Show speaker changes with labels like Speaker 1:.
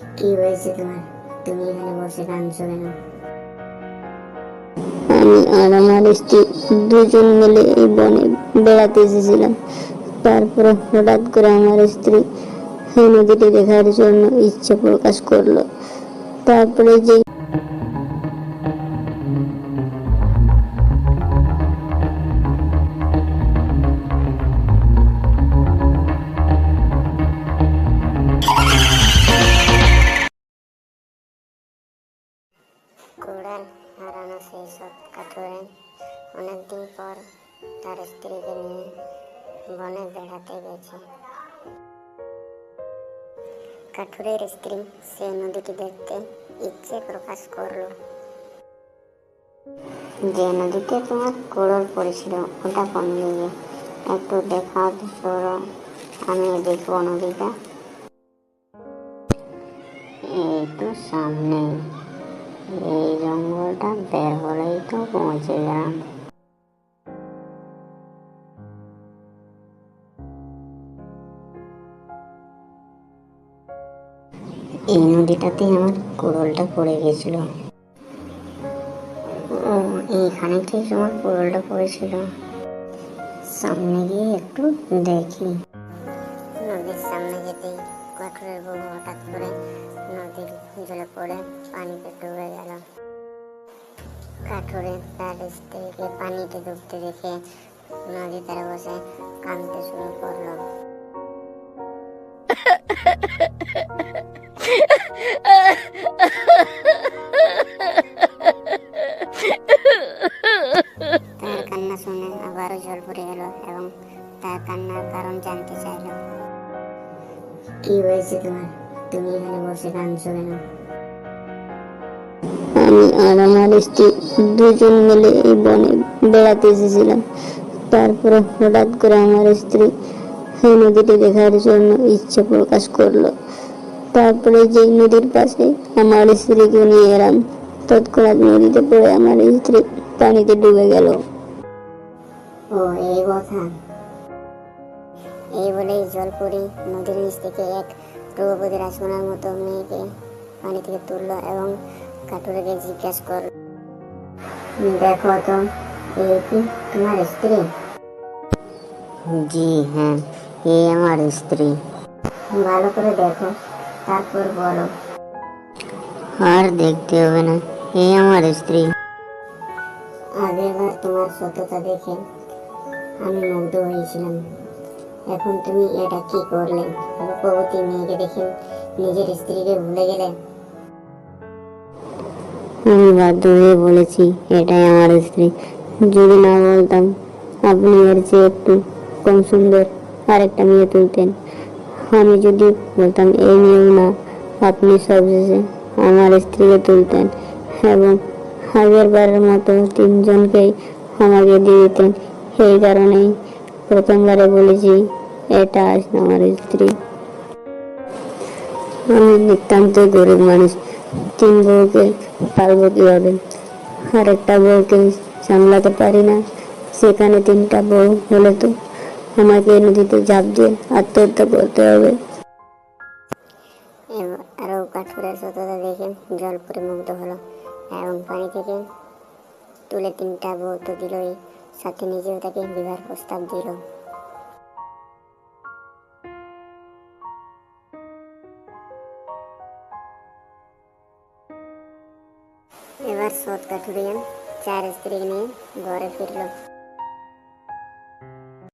Speaker 1: কি হয়েছে তোমার? তুমি এখানে বসে কাঁদছো কেন?
Speaker 2: আমি আর আমার স্ত্রী দুজন মিলে এই বনে বেড়াতে এসেছিলাম। তারপরে হঠাৎ করে আমার স্ত্রী নদীটি দেখার জন্য ইচ্ছে প্রকাশ করল। তারপরে যে
Speaker 1: কুড়াল হারানো সেই সব কাঠুরে অনেকদিন পর তার স্ত্রীকে নিয়ে বনে বেড়াতে গেছে। কাঠুরের স্ত্রী সে নদীটি দেখতে ইচ্ছে প্রকাশ করল। যে নদীতে তোমার কুড়োল পড়েছিল, ওটা কোন দিকে? একটু দেখা সরো, আমি দেখব নদীটা। এই তো সামনে। জঙ্গলটা বের হলেই তো পৌঁছে গেলাম এই নদীটাতে আমার কুড়োলটা পড়ে গেছিল। ও, এইখানে ঠিক আমার কুড়োলটা পড়েছিল। সামনে গিয়ে একটু দেখি। নদীর সামনে যেতেই কাঠুরের বউ হঠাৎ করে নদীর জলে পড়ে পানিতে ডুবে গেল কাঠুরে তার স্ত্রীকে পানিতে ডুবতে দেখে নদী ধারে বসে কাঁদতে শুরু করল। তার কান্না শুনে আবারও জল পড়ে গেল এবং তার কান্নার কারণ জানতে চাইল। কি হয়েছে তোমার? তুমি এখানে বসে কাঁদছো কেন?
Speaker 2: আমি আর আমার স্ত্রী দুজন মিলে এই বনে বেড়াতে এসেছিলাম। তারপরে হঠাৎ করে আমার স্ত্রী এই নদীটি দেখার জন্য ইচ্ছে প্রকাশ করল। তারপরে যেই নদীর পাশে আমার স্ত্রীকে নিয়ে এলাম, তৎক্ষণাৎ নদীতে পড়ে আমার স্ত্রী পানিতে ডুবে গেল।
Speaker 1: ও, এই কথা। এই বলেই জলপুরি নদীর নিচ থেকে এক রূপবতী রাজকুমার মতো মেয়েকে পানি থেকে তুললো এবং কাটুরেকে জিজ্ঞাসা করল দেখো তো এই কি তোমার স্ত্রী? জি হ্যাঁ এই আমার স্ত্রী। ভালো করে দেখো তারপর বলো। আর দেখতে হবে না এই আমার স্ত্রী। আগেরবার তোমার সততা দেখে আমি মুগ্ধ হয়েছিলাম। এখন তুমি এটা কি করলে? রূপবতী মেয়েকে দেখে নিজের স্ত্রীকে ভুলে গেলে
Speaker 2: আমি বাধ্য হয়ে বলেছি, এটাই আমার স্ত্রী। যদি না বলতাম, আপনি এর চেয়ে একটু কম সুন্দর আরেকটা মেয়ে তুলতেন। আমি যদি বলতাম, এই মেয়েও না, আপনি সবশেষে আমার স্ত্রীকে তুলতেন এবং আগের বারের মতো তিনজনকেই আমাকে দিয়ে দিতেন। সেই কারণেই প্রথমবারে বলেছি, এটা আমার স্ত্রী। আমি নিতান্ত গরিব মানুষ তিন বউকে পারব কীভাবে আর একটা বউকে সামলাতে পারি না। সেখানে তিনটা বউ হলে তো আমাকে নদীতে ঝাঁপ দিয়ে আত্মহত্যা করতে হবে।
Speaker 1: আরও কাঠুরের সততা দেখে জল পরে মুগ্ধ হলো। এবং পানি থেকে তুলে তিনটা বউ তো দিলই। সাথে নিজেও তাকে বিবাহ প্রস্তাব দিল। ఎవరు సోత్ కట్టుదయం చారస్ తిరిగినాయి